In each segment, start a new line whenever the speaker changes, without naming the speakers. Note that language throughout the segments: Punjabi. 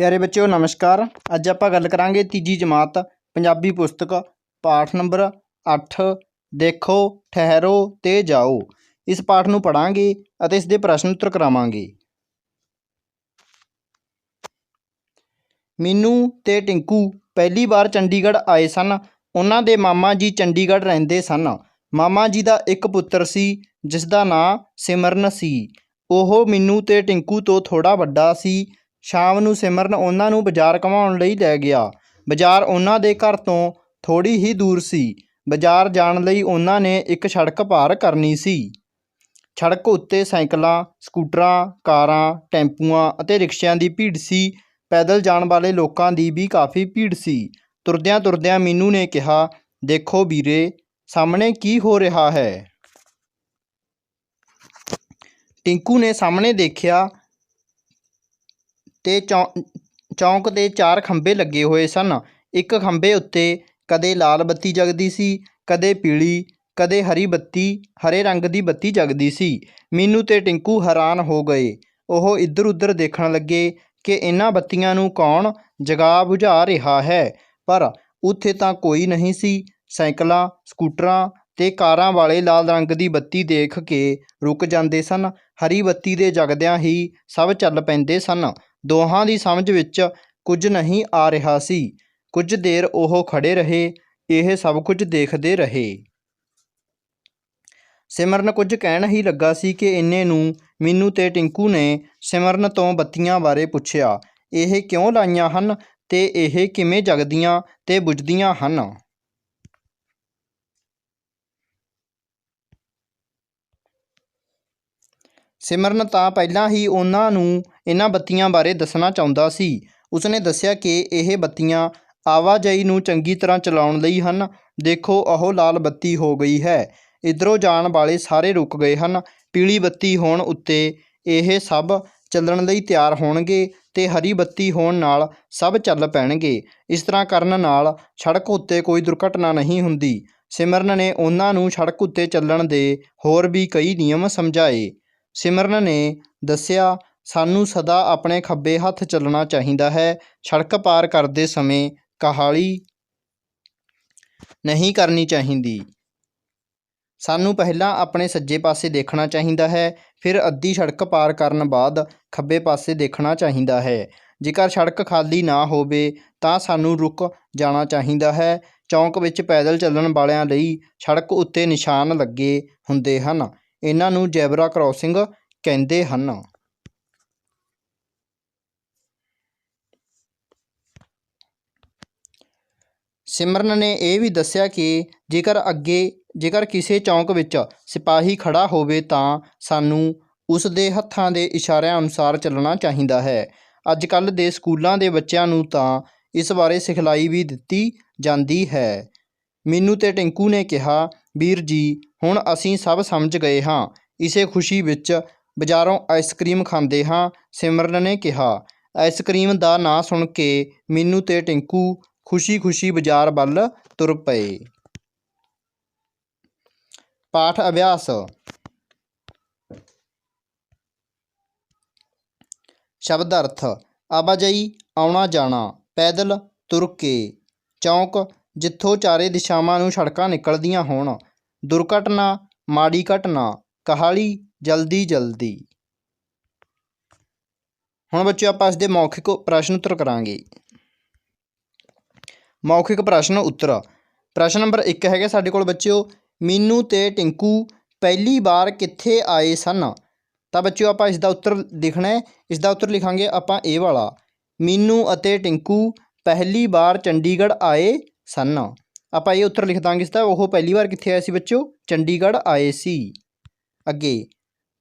ਪਿਆਰੇ ਬੱਚਿਓ, ਨਮਸਕਾਰ। ਅੱਜ ਆਪਾਂ ਗੱਲ ਕਰਾਂਗੇ ਤੀਜੀ ਜਮਾਤ, ਪੰਜਾਬੀ ਪੁਸਤਕ, ਪਾਠ ਨੰਬਰ 8 ਦੇਖੋ, ਠਹਿਰੋ ਤੇ ਜਾਓ। ਇਸ ਪਾਠ ਨੂੰ ਪੜਾਂਗੇ ਅਤੇ ਇਸ ਦੇ ਪ੍ਰਸ਼ਨ ਉੱਤਰ ਕਰਾਵਾਂਗੇ। ਮੀਨੂ ਤੇ ਟਿੰਕੂ ਪਹਿਲੀ ਵਾਰ ਚੰਡੀਗੜ੍ਹ ਆਏ ਸਨ। ਉਹਨਾਂ ਦੇ ਮਾਮਾ ਜੀ ਚੰਡੀਗੜ੍ਹ ਰਹਿੰਦੇ ਸਨ। ਮਾਮਾ ਜੀ ਦਾ ਇੱਕ ਪੁੱਤਰ ਸੀ ਜਿਸ ਦਾ ਨਾਂ ਸਿਮਰਨ ਸੀ। ਉਹ ਮੀਨੂ ਤੇ ਟਿੰਕੂ ਤੋਂ ਥੋੜਾ ਵੱਡਾ ਸੀ। ਸ਼ਾਮ ਨੂੰ ਸਿਮਰਨ ਉਹਨਾਂ ਨੂੰ ਬਾਜ਼ਾਰ ਘੁਮਾਉਣ ਲਈ ਲੈ ਗਿਆ। ਬਾਜ਼ਾਰ ਉਹਨਾਂ ਦੇ ਘਰ ਤੋਂ ਥੋੜੀ ਹੀ ਦੂਰ ਸੀ। ਬਾਜ਼ਾਰ ਜਾਣ ਲਈ ਉਹਨਾਂ ਨੇ ਇੱਕ ਸੜਕ ਪਾਰ ਕਰਨੀ ਸੀ। ਸੜਕ ਉੱਤੇ ਸਾਈਕਲਾਂ, ਸਕੂਟਰਾਂ, ਕਾਰਾਂ, ਟੈਂਪੂਆਂ ਅਤੇ ਰਿਕਸ਼ਿਆਂ ਦੀ ਭੀੜ ਸੀ। ਪੈਦਲ ਜਾਣ ਵਾਲੇ ਲੋਕਾਂ ਦੀ ਵੀ ਕਾਫੀ ਭੀੜ ਸੀ। ਤੁਰਦਿਆਂ ਤੁਰਦਿਆਂ ਮੀਨੂ ਨੇ ਕਿਹਾ, ਦੇਖੋ ਵੀਰੇ, ਸਾਹਮਣੇ ਕੀ ਹੋ ਰਿਹਾ ਹੈ? ਟਿੰਕੂ ਨੇ ਸਾਹਮਣੇ ਦੇਖਿਆ ਤੇ ਚੌ- ਚੌਂਕ ਦੇ ਚਾਰ ਖੰਭੇ ਲੱਗੇ ਹੋਏ ਸਨ। ਇੱਕ ਖੰਭੇ ਉੱਤੇ ਕਦੇ ਲਾਲ ਬੱਤੀ ਜਗਦੀ ਸੀ, ਕਦੇ ਪੀਲੀ, ਕਦੇ ਹਰੀ ਬੱਤੀ, ਹਰੇ ਰੰਗ ਦੀ ਬੱਤੀ ਜਗਦੀ ਸੀ। ਮੀਨੂ ਤੇ ਟਿੰਕੂ ਹੈਰਾਨ ਹੋ ਗਏ। ਉਹ ਇੱਧਰ ਉੱਧਰ ਦੇਖਣ ਲੱਗੇ ਕਿ ਇਹਨਾਂ ਬੱਤੀਆਂ ਨੂੰ ਕੌਣ ਜਗਾ ਬੁਝਾ ਰਿਹਾ ਹੈ। ਪਰ ਉੱਥੇ ਤਾਂ ਕੋਈ ਨਹੀਂ ਸੀ। ਸਾਈਕਲਾਂ, ਸਕੂਟਰਾਂ ਤੇ ਕਾਰਾਂ ਵਾਲੇ ਲਾਲ ਰੰਗ ਦੀ ਬੱਤੀ ਦੇਖ ਕੇ ਰੁਕ ਜਾਂਦੇ ਸਨ। ਹਰੀ ਬੱਤੀ ਦੇ ਜਗਦਿਆਂ ਹੀ ਸਭ ਚੱਲ ਪੈਂਦੇ ਸਨ। ਦੋਹਾਂ ਦੀ ਸਮਝ ਵਿੱਚ ਕੁਝ ਨਹੀਂ ਆ ਰਿਹਾ ਸੀ। ਕੁਝ ਦੇਰ ਉਹ ਖੜੇ ਰਹੇ, ਇਹ ਸਭ ਕੁਝ ਦੇਖਦੇ ਰਹੇ। ਸਿਮਰਨ ਕੁਝ ਕਹਿਣ ਹੀ ਲੱਗਾ ਸੀ ਕਿ ਇੰਨੇ ਨੂੰ ਮੀਨੂ ਤੇ ਟਿੰਕੂ ਨੇ ਸਿਮਰਨ ਤੋਂ ਬੱਤੀਆਂ ਬਾਰੇ ਪੁੱਛਿਆ, ਇਹ ਕਿਉਂ ਲਾਈਆਂ ਹਨ ਤੇ ਇਹ ਕਿਵੇਂ ਜਗਦੀਆਂ ਤੇ ਬੁਝਦੀਆਂ ਹਨ? ਸਿਮਰਨ ਤਾਂ ਪਹਿਲਾਂ ਹੀ ਉਹਨਾਂ ਨੂੰ ਇਹਨਾਂ ਬੱਤੀਆਂ ਬਾਰੇ ਦੱਸਣਾ ਚਾਹੁੰਦਾ ਸੀ। ਉਸਨੇ ਦੱਸਿਆ ਕਿ ਇਹ ਬੱਤੀਆਂ ਆਵਾਜਾਈ ਨੂੰ ਚੰਗੀ ਤਰ੍ਹਾਂ ਚਲਾਉਣ ਲਈ ਹਨ। ਦੇਖੋ, ਉਹ ਲਾਲ ਬੱਤੀ ਹੋ ਗਈ ਹੈ। ਇੱਧਰੋਂ ਜਾਣ ਵਾਲੇ ਸਾਰੇ ਰੁਕ ਗਏ ਹਨ। ਪੀਲੀ ਬੱਤੀ ਹੋਣ ਉੱਤੇ ਇਹ ਸਭ ਚੱਲਣ ਲਈ ਤਿਆਰ ਹੋਣਗੇ ਤੇ ਹਰੀ ਬੱਤੀ ਹੋਣ ਨਾਲ ਸਭ ਚੱਲ ਪੈਣਗੇ। ਇਸ ਤਰ੍ਹਾਂ ਕਰਨ ਨਾਲ ਸੜਕ ਉੱਤੇ ਕੋਈ ਦੁਰਘਟਨਾ ਨਹੀਂ ਹੁੰਦੀ। ਸਿਮਰਨ ਨੇ ਉਹਨਾਂ ਨੂੰ ਸੜਕ ਉੱਤੇ ਚੱਲਣ ਦੇ ਹੋਰ ਵੀ ਕਈ ਨਿਯਮ ਸਮਝਾਏ। ਸਿਮਰਨ ਨੇ ਦੱਸਿਆ, ਸਾਨੂੰ ਸਦਾ ਆਪਣੇ ਖੱਬੇ ਹੱਥ ਚੱਲਣਾ ਚਾਹੀਦਾ ਹੈ। ਸੜਕ ਪਾਰ ਕਰਦੇ ਸਮੇਂ ਕਹਾਲੀ ਨਹੀਂ ਕਰਨੀ ਚਾਹੀਦੀ। ਸਾਨੂੰ ਪਹਿਲਾਂ ਆਪਣੇ ਸੱਜੇ ਪਾਸੇ ਦੇਖਣਾ ਚਾਹੀਦਾ ਹੈ। ਫਿਰ ਅੱਧੀ ਸੜਕ ਪਾਰ ਕਰਨ ਬਾਅਦ ਖੱਬੇ ਪਾਸੇ ਦੇਖਣਾ ਚਾਹੀਦਾ ਹੈ। ਜੇਕਰ ਸੜਕ ਖਾਲੀ ਨਾ ਹੋਵੇ ਤਾਂ ਸਾਨੂੰ ਰੁਕ ਜਾਣਾ ਚਾਹੀਦਾ ਹੈ। ਚੌਂਕ ਵਿੱਚ ਪੈਦਲ ਚੱਲਣ ਵਾਲਿਆਂ ਲਈ ਸੜਕ ਉੱਤੇ ਨਿਸ਼ਾਨ ਲੱਗੇ ਹੁੰਦੇ ਹਨ। ਇਹਨਾਂ ਨੂੰ ਜ਼ੈਬਰਾ ਕ੍ਰਾਸਿੰਗ ਕਹਿੰਦੇ ਹਨ। ਸਿਮਰਨ ਨੇ ਇਹ ਵੀ ਦੱਸਿਆ ਕਿ ਜੇਕਰ ਅੱਗੇ, ਜੇਕਰ ਕਿਸੇ ਚੌਂਕ ਵਿੱਚ ਸਿਪਾਹੀ ਖੜਾ ਹੋਵੇ ਤਾਂ ਸਾਨੂੰ ਉਸ ਦੇ ਹੱਥਾਂ ਦੇ ਇਸ਼ਾਰਿਆਂ ਅਨੁਸਾਰ ਚੱਲਣਾ ਚਾਹੀਦਾ ਹੈ। ਅੱਜ ਕੱਲ੍ਹ ਦੇ ਸਕੂਲਾਂ ਦੇ ਬੱਚਿਆਂ ਨੂੰ ਤਾਂ ਇਸ ਬਾਰੇ ਸਿਖਲਾਈ ਵੀ ਦਿੱਤੀ ਜਾਂਦੀ ਹੈ। ਮੀਨੂ ਤੇ ਟਿੰਕੂ ਨੇ ਕਿਹਾ, ਵੀਰ ਜੀ, ਹੁਣ ਅਸੀਂ ਸਭ ਸਮਝ ਗਏ ਹਾਂ। ਇਸੇ ਖੁਸ਼ੀ ਵਿੱਚ ਬਾਜ਼ਾਰੋਂ ਆਈਸਕ੍ਰੀਮ ਖਾਂਦੇ ਹਾਂ, ਸਿਮਰਨ ਨੇ ਕਿਹਾ। ਆਈਸਕ੍ਰੀਮ ਦਾ ਨਾਂ ਸੁਣ ਕੇ ਮੀਨੂ ਤੇ ਟਿੰਕੂ ਖੁਸ਼ੀ-ਖੁਸ਼ੀ ਬਾਜ਼ਾਰ ਵੱਲ ਤੁਰ ਪਏ। ਪਾਠ ਅਭਿਆਸ। ਸ਼ਬਦ ਅਰਥ ਆਵਾਜਾਈ ਆਉਣਾ ਜਾਣਾ ਪੈਦਲ ਤੁਰ ਕੇ। ਚੌਂਕ ਜਿੱਥੋਂ ਚਾਰੇ ਦਿਸ਼ਾਵਾਂ ਨੂੰ ਸੜਕਾਂ ਨਿਕਲਦੀਆਂ ਹੋਣ। ਦੁਰਘਟਨਾ, ਮਾੜੀ ਘਟਨਾ, ਕਹਾਲੀ, ਜਲਦੀ ਜਲਦੀ। ਹੁਣ ਬੱਚਿਓ ਆਪਾਂ ਇਸ ਦੇ ਮੌਖਿਕ ਪ੍ਰਸ਼ਨ ਉੱਤਰ ਕਰਾਂਗੇ। ਮੌਖਿਕ ਪ੍ਰਸ਼ਨ ਉੱਤਰ। ਪ੍ਰਸ਼ਨ ਨੰਬਰ 1 ਹੈਗਾ ਸਾਡੇ ਕੋਲ ਬੱਚਿਓ, ਮੀਨੂ ਤੇ ਟਿੰਕੂ ਪਹਿਲੀ ਵਾਰ ਕਿੱਥੇ ਆਏ ਸਨ? ਤਾਂ ਬੱਚਿਓ ਆਪਾਂ ਇਸ ਦਾ ਉੱਤਰ ਲਿਖਣਾ ਹੈ। ਇਸ ਦਾ ਉੱਤਰ ਲਿਖਾਂਗੇ ਆਪਾਂ ਇਹ ਵਾਲਾ। ਮੀਨੂ ਅਤੇ ਟਿੰਕੂ ਪਹਿਲੀ ਵਾਰ ਚੰਡੀਗੜ੍ਹ ਆਏ ਸਨ। ਆਪਾਂ ਇਹ ਉੱਤਰ ਲਿਖ ਦਾਂਗੇ ਇਸ ਦਾ ਉਹ ਪਹਿਲੀ ਵਾਰ ਕਿੱਥੇ ਆਏ ਸੀ ਬੱਚਿਓ ਚੰਡੀਗੜ੍ਹ ਆਏ ਸੀ। ਅੱਗੇ,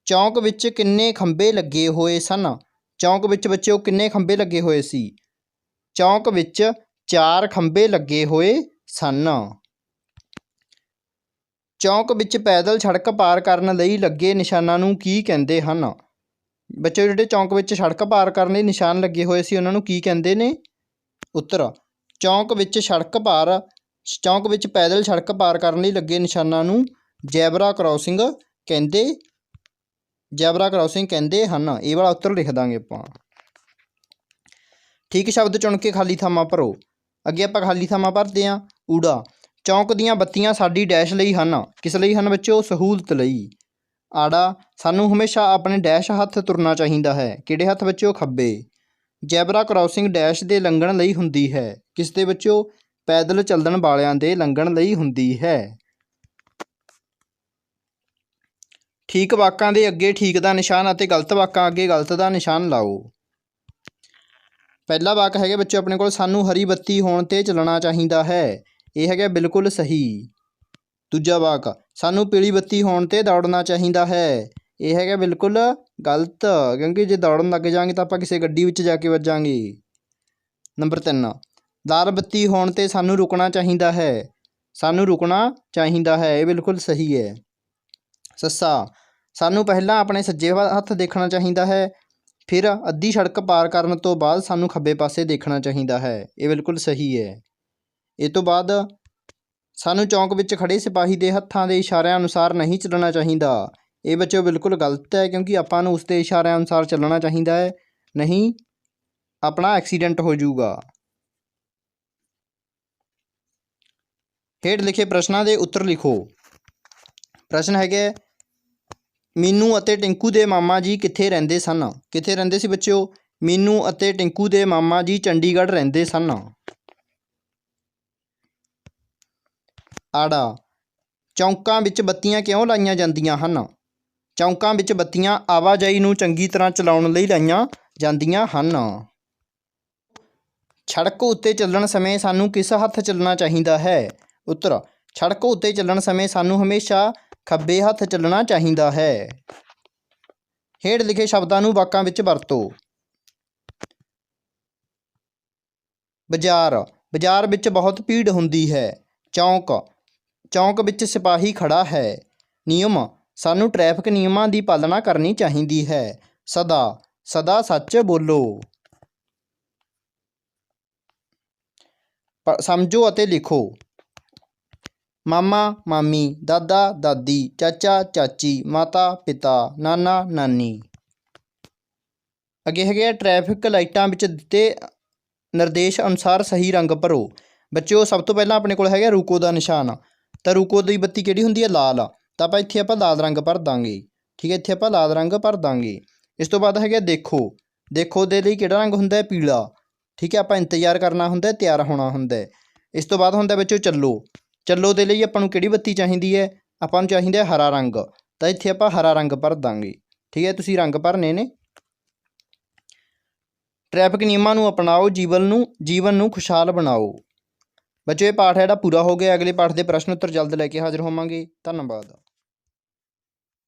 ਚੌਂਕ ਵਿੱਚ ਕਿੰਨੇ ਖੰਭੇ ਲੱਗੇ ਹੋਏ ਸਨ? ਚੌਂਕ ਵਿੱਚ ਬੱਚਿਓ, ਕਿੰਨੇ ਖੰਭੇ ਲੱਗੇ ਹੋਏ ਸੀ? ਚੌਂਕ ਵਿੱਚ ਚਾਰ ਖੰਭੇ ਲੱਗੇ ਹੋਏ ਸਨ। ਚੌਂਕ ਵਿੱਚ ਪੈਦਲ ਸੜਕ ਪਾਰ ਕਰਨ ਲਈ ਲੱਗੇ ਨਿਸ਼ਾਨਾਂ ਨੂੰ ਕੀ ਕਹਿੰਦੇ ਹਨ? ਬੱਚੇ ਜਿਹੜੇ ਚੌਂਕ ਵਿੱਚ ਸੜਕ ਪਾਰ ਕਰਨ ਲਈ ਨਿਸ਼ਾਨ ਲੱਗੇ ਹੋਏ ਸੀ, ਉਹਨਾਂ ਨੂੰ ਕੀ ਕਹਿੰਦੇ ਨੇ? ਉੱਤਰ ਚੌਂਕ ਵਿੱਚ ਸੜਕ ਪਾਰ, ਚੌਂਕ ਵਿੱਚ ਪੈਦਲ ਸੜਕ ਪਾਰ ਕਰਨ ਲਈ ਲੱਗੇ ਨਿਸ਼ਾਨਾਂ ਨੂੰ ਜ਼ੈਬਰਾ ਕ੍ਰਾਸਿੰਗ ਕਹਿੰਦੇ, ਜ਼ੈਬਰਾ ਕ੍ਰਾਸਿੰਗ ਕਹਿੰਦੇ ਹਨ। ਇਹ ਵਾਲਾ ਉੱਤਰ ਲਿਖ ਦਾਂਗੇ ਆਪਾਂ। ਠੀਕ ਸ਼ਬਦ ਚੁਣ ਕੇ ਖਾਲੀ ਥਾਵਾਂ ਭਰੋ। ਅੱਗੇ ਆਪਾਂ ਖਾਲੀ ਥਾਵਾਂ ਭਰਦੇ ਹਾਂ। ਊੜਾ, ਚੌਂਕ ਦੀਆਂ ਬੱਤੀਆਂ ਸਾਡੀ ਡੈਸ਼ ਲਈ ਹਨ। ਕਿਸ ਲਈ ਹਨ ਬੱਚਿਓ? ਸਹੂਲਤ ਲਈ। ਆੜਾ, ਸਾਨੂੰ ਹਮੇਸ਼ਾ ਆਪਣੇ ਡੈਸ਼ ਹੱਥ ਤੁਰਨਾ ਚਾਹੀਦਾ ਹੈ। ਕਿਹੜੇ ਹੱਥ ਬੱਚਿਓ? ਖੱਬੇ। ਜੈਬਰਾ ਕ੍ਰਾਸਿੰਗ ਡੈਸ਼ ਦੇ ਲੰਘਣ ਲਈ ਹੁੰਦੀ ਹੈ। ਕਿਸ ਦੇ ਬੱਚਿਓ ਪੈਦਲ ਚੱਲਣ ਵਾਲਿਆਂ ਦੇ ਲੰਘਣ ਲਈ ਹੁੰਦੀ ਹੈ। ਠੀਕ ਵਾਕਾਂ ਦੇ ਅੱਗੇ ਠੀਕ ਦਾ ਨਿਸ਼ਾਨ ਅਤੇ ਗਲਤ ਵਾਕਾਂ ਅੱਗੇ ਗਲਤ ਦਾ ਨਿਸ਼ਾਨ ਲਾਓ। ਪਹਿਲਾ ਵਾਕ ਹੈਗਾ ਬੱਚਿਓ, ਆਪਣੇ ਕੋਲ ਸਾਨੂੰ ਹਰੀ ਬੱਤੀ ਹੋਣ ਤੇ ਚੱਲਣਾ ਚਾਹੀਦਾ ਹੈ। ਇਹ ਹੈਗਾ ਬਿਲਕੁਲ ਸਹੀ। ਦੂਜਾ ਵਾਕ, ਸਾਨੂੰ ਪੀਲੀ ਬੱਤੀ ਹੋਣ ਤੇ ਦੌੜਨਾ ਚਾਹੀਦਾ ਹੈ। ਇਹ ਹੈਗਾ ਬਿਲਕੁਲ ਗਲਤ, ਕਿਉਂਕਿ ਜੇ ਦੌੜਨ ਲੱਗ ਜਾਾਂਗੇ ਤਾਂ ਆਪਾਂ ਕਿਸੇ ਗੱਡੀ ਵਿੱਚ ਜਾ ਕੇ ਵੱਜਾਂਗੇ। ਨੰਬਰ 3 ਲਾਲ ਬੱਤੀ ਹੋਣ ਤੇ ਸਾਨੂੰ ਰੁਕਣਾ ਚਾਹੀਦਾ ਹੈ। ਸਾਨੂੰ ਰੁਕਣਾ ਚਾਹੀਦਾ ਹੈ, ਇਹ ਬਿਲਕੁਲ ਸਹੀ ਹੈ। ਸੱਸਾ, ਸਾਨੂੰ ਪਹਿਲਾਂ ਆਪਣੇ ਸੱਜੇ ਹੱਥ ਦੇਖਣਾ ਚਾਹੀਦਾ ਹੈ, ਫਿਰ ਅੱਧੀ ਸੜਕ ਪਾਰ ਕਰਨ ਤੋਂ ਬਾਅਦ ਸਾਨੂੰ ਖੱਬੇ ਪਾਸੇ ਦੇਖਣਾ ਚਾਹੀਦਾ ਹੈ, ਇਹ ਬਿਲਕੁਲ ਸਹੀ ਹੈ। ਇਹ ਤੋਂ ਬਾਅਦ ਸਾਨੂੰ ਚੌਂਕ ਵਿੱਚ ਖੜੇ ਸਿਪਾਹੀ ਦੇ ਹੱਥਾਂ ਦੇ ਇਸ਼ਾਰਿਆਂ ਅਨੁਸਾਰ ਨਹੀਂ ਚੱਲਣਾ ਚਾਹੀਦਾ। ਇਹ ਬੱਚਿਓ ਬਿਲਕੁਲ ਗਲਤ ਹੈ ਕਿਉਂਕਿ ਆਪਾਂ ਨੂੰ ਉਸ ਦੇ ਇਸ਼ਾਰਿਆਂ ਅਨੁਸਾਰ ਚੱਲਣਾ ਚਾਹੀਦਾ ਹੈ, ਨਹੀਂ ਆਪਣਾ ਐਕਸੀਡੈਂਟ ਹੋ ਜਾਊਗਾ। ਹੇਠ ਲਿਖੇ ਪ੍ਰਸ਼ਨਾਂ ਦੇ ਉੱਤਰ ਲਿਖੋ। ਪ੍ਰਸ਼ਨ ਹੈਗੇ, ਮੀਨੂ ਅਤੇ ਟਿੰਕੂ ਦੇ ਮਾਮਾ ਜੀ ਕਿੱਥੇ ਰਹਿੰਦੇ ਸਨ? ਕਿੱਥੇ ਰਹਿੰਦੇ ਸੀ ਬੱਚਿਓ? ਮੀਨੂ ਅਤੇ ਟਿੰਕੂ ਦੇ ਮਾਮਾ ਜੀ ਚੰਡੀਗੜ੍ਹ ਰਹਿੰਦੇ ਸਨ। ਆੜਾ, ਚੌਂਕਾਂ ਵਿੱਚ ਬੱਤੀਆਂ ਕਿਉਂ ਲਾਈਆਂ ਜਾਂਦੀਆਂ ਹਨ? ਚੌਂਕਾਂ ਵਿੱਚ ਬੱਤੀਆਂ ਆਵਾਜਾਈ ਨੂੰ ਚੰਗੀ ਤਰ੍ਹਾਂ ਚਲਾਉਣ ਲਈ ਲਾਈਆਂ ਜਾਂਦੀਆਂ ਹਨ। ਸੜਕ ਉੱਤੇ ਚੱਲਣ ਸਮੇਂ ਸਾਨੂੰ ਕਿਸ ਹੱਥ ਚੱਲਣਾ ਚਾਹੀਦਾ ਹੈ? ਉੱਤਰ ਸੜਕ ਉੱਤੇ ਚੱਲਣ ਸਮੇਂ ਸਾਨੂੰ ਹਮੇਸ਼ਾ ਖੱਬੇ ਹੱਥ ਚੱਲਣਾ ਚਾਹੀਦਾ ਹੈ। ਹੇਠ ਲਿਖੇ ਸ਼ਬਦਾਂ ਨੂੰ ਵਾਕਾਂ ਵਿੱਚ ਵਰਤੋ। ਬਾਜ਼ਾਰ ਬਾਜ਼ਾਰ ਵਿੱਚ ਬਹੁਤ ਭੀੜ ਹੁੰਦੀ ਹੈ। ਚੌਂਕ ਚੌਂਕ ਵਿੱਚ ਸਿਪਾਹੀ ਖੜਾ ਹੈ। ਨਿਯਮ ਸਾਨੂੰ ਟ੍ਰੈਫਿਕ ਨਿਯਮਾਂ ਦੀ ਪਾਲਣਾ ਕਰਨੀ ਚਾਹੀਦੀ ਹੈ। ਸਦਾ ਸਦਾ ਸੱਚ ਬੋਲੋ। ਪ- ਸਮਝੋ ਅਤੇ ਲਿਖੋ। ਮਾਮਾ, ਮਾਮੀ, ਦਾਦਾ, ਦਾਦੀ, ਚਾਚਾ, ਚਾਚੀ, ਮਾਤਾ, ਪਿਤਾ, ਨਾਨਾ, ਨਾਨੀ। ਅੱਗੇ ਹੈਗੇ ਆ ਟ੍ਰੈਫਿਕ ਲਾਈਟਾਂ ਵਿੱਚ ਦਿੱਤੇ ਨਿਰਦੇਸ਼ ਅਨੁਸਾਰ ਸਹੀ ਰੰਗ ਭਰੋ। ਬੱਚਿਓ, ਸਭ ਤੋਂ ਪਹਿਲਾਂ ਆਪਣੇ ਕੋਲ ਹੈਗਾ ਰੁਕੋ ਦਾ ਨਿਸ਼ਾਨ। ਤਾਂ ਰੁਕੋ ਦੀ ਬੱਤੀ ਕਿਹੜੀ ਹੁੰਦੀ ਹੈ? ਲਾਲ। ਤਾਂ ਆਪਾਂ ਇੱਥੇ ਆਪਾਂ ਲਾਲ ਰੰਗ ਭਰ ਦਾਂਗੇ। ਠੀਕ ਹੈ, ਇੱਥੇ ਆਪਾਂ ਲਾਲ ਰੰਗ ਭਰ ਦਾਂਗੇ। ਇਸ ਤੋਂ ਬਾਅਦ ਹੈਗਾ ਦੇਖੋ। ਦੇਖੋ ਦੇ ਲਈ ਕਿਹੜਾ ਰੰਗ ਹੁੰਦਾ ਹੈ? ਪੀਲਾ। ਠੀਕ ਹੈ, ਆਪਾਂ ਇੰਤਜ਼ਾਰ ਕਰਨਾ ਹੁੰਦਾ ਤਿਆਰ ਹੋਣਾ ਹੁੰਦਾ ਇਸ ਤੋਂ ਬਾਅਦ ਹੁੰਦਾ ਬੱਚਿਓ ਚੱਲੋ। ਚੱਲੋ ਦੇ ਲਈ ਆਪਾਂ ਨੂੰ ਕਿਹੜੀ ਬੱਤੀ ਚਾਹੀਦੀ ਹੈ? ਆਪਾਂ ਨੂੰ ਚਾਹੀਦਾ ਹਰਾ ਰੰਗ। ਤਾਂ ਇੱਥੇ ਆਪਾਂ ਹਰਾ ਰੰਗ ਭਰ ਦਾਂਗੇ। ਠੀਕ ਹੈ, ਤੁਸੀਂ ਰੰਗ ਭਰਨੇ ਨੇ। ਟ੍ਰੈਫਿਕ ਨਿਯਮਾਂ ਨੂੰ ਅਪਣਾਓ, ਜੀਵਨ ਨੂੰ ਜੀਵਨ ਨੂੰ ਖੁਸ਼ਹਾਲ ਬਣਾਓ। ਬੱਚਿਓ ਇਹ ਪਾਠ ਹੈ ਜਿਹੜਾ ਪੂਰਾ ਹੋ ਗਿਆ। ਅਗਲੇ ਪਾਠ ਦੇ ਪ੍ਰਸ਼ਨ ਉੱਤਰ ਜਲਦ ਲੈ ਕੇ ਹਾਜ਼ਰ ਹੋਵਾਂਗੇ। ਧੰਨਵਾਦ।